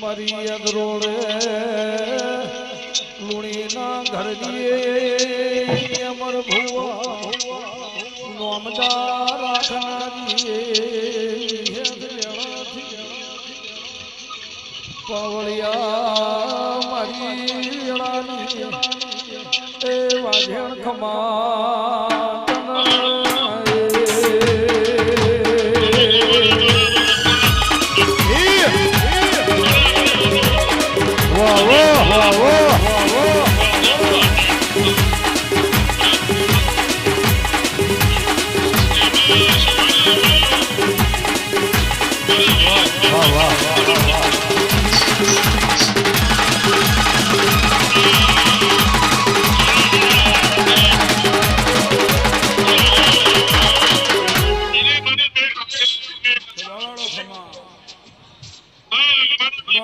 મારી અગરોડે લુણીના ઘર દીએ અમર ભુવા નોમદાર રાખનારીએ પાવળિયા વાજણ ખમા. વાહ વાહ.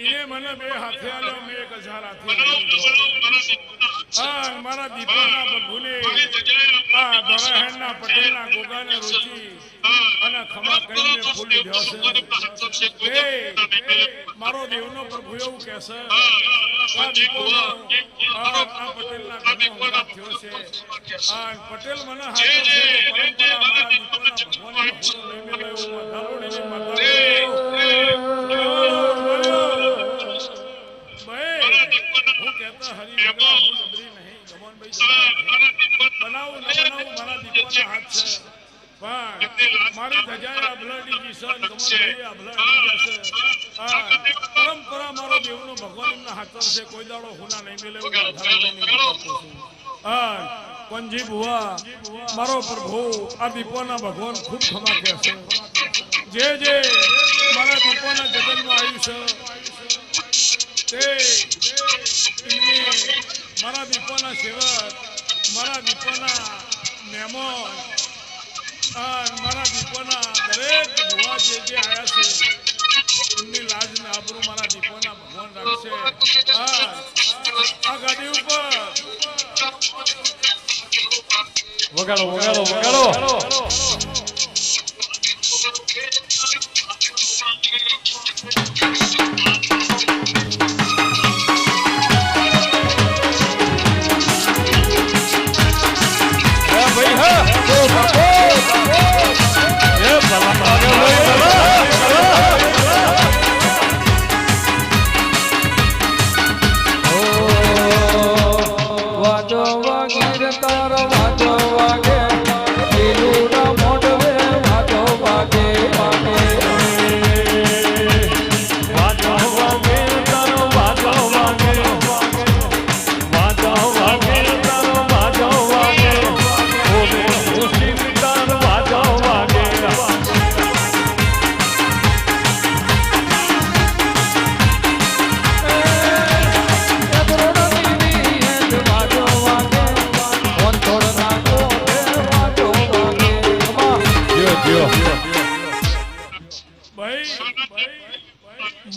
ઈને મને બે હાથે આલ્યો મેં એક હજાર હાથે હા મારા દીપાના પ્રભુને આ દોરાહેણના પટેલના ગોગાને રોચી અને ખમા કરીને ફૂલી ગયો છે મારો દેવનો પ્રભુ એવું કહેશે પટેલ મને હાથો છે તો હું કહેતા હરી હું જબરી નહીં. ગમનભાઈ બનાવું ન બનાવું મારા દીપોના હાથ છે. પણ મારી ધજાએ આ કિશન ગમનભાઈ આ જશે પરંપરા મારો દેવનો ભગવાન હાથર છે. કોઈ દાડો હુના નહીં મેલે. આ પંજી ભુવા મારો પ્રભુ આ દીપોના ભગવાન ખૂબ કહે છે. જે જે મારા દીપોના જગતમાં આવ્યું છે તે મારા સેવક મારા દીપોના મહેમાન મારા દીપોના દરેક ભુવા જે જે આવ્યા છે, એમની લાજ ને આબરૂ મારા દીપોના ભગવાન રાખશે. આ ગાડી ઉપર. વગાડો વગાડો વગાડો.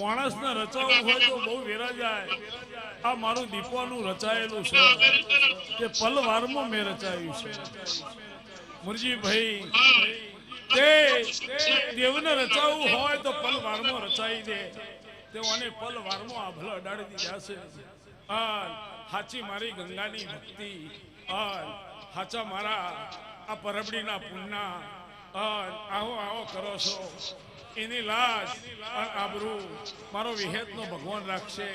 માણસને રચાવવું હોય તો બહુ વેરા જાય. આ મારું દીપવાનું રચાયેલું છે. કે પલવારમાં મેં રચાયું છે. મુરજીભાઈ, તે દેવને રચાવવું હોય તો પલવારમાં રચાઈ દે. તેઓને પલવારમાં આભલો અડાડી દીધા છે. આ હાચી મારી ગંગાની ભક્તિ. આ હાચા મારા આ પરબડીના પુણ્યના આ આવો આવો કરો છો. એની લાશ આબરૂ મારો વિહેતનો ભગવાન રાખશે.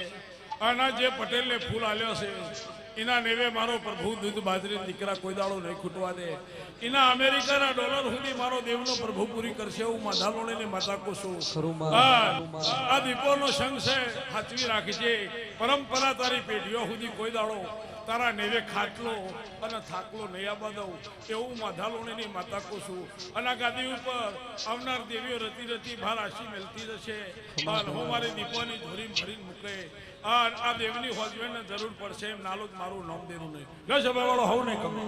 અને આ જે પટેલને ફૂલ આલ્યો છે એના નેવે મારો પ્રભુ દૂધ બાજરી દીકરા કોઈ દાડો નહીં ખૂટવા દે. એના અમેરિકાના ડોલર સુધી મારો દેવનો પ્રભુ પૂરી કરશે એવું માધાલોને માતા કોશું આ દીપોનો સંઘ છે સાચવી રાખી છે પરંપરા તારી પેઢીઓ સુધી કોઈ દાડો તારા નેવે ખાટલો અને થાકલો નૈયા આબાદવું એવું માધાલોણીની માતા કો છું. અને ગાદી ઉપર આવનાર દેવીઓ રતી રતી ભાર આશી મેલતી જશે અને હું મારી દીપોની ધોરી ભરીને મૂકે. અને આ દેવની હોજવેણને જરૂર પડશે એમ નાલું જ મારું નામ દેવું નહીં. જય સભાવાળો હોવ નહીં કમે.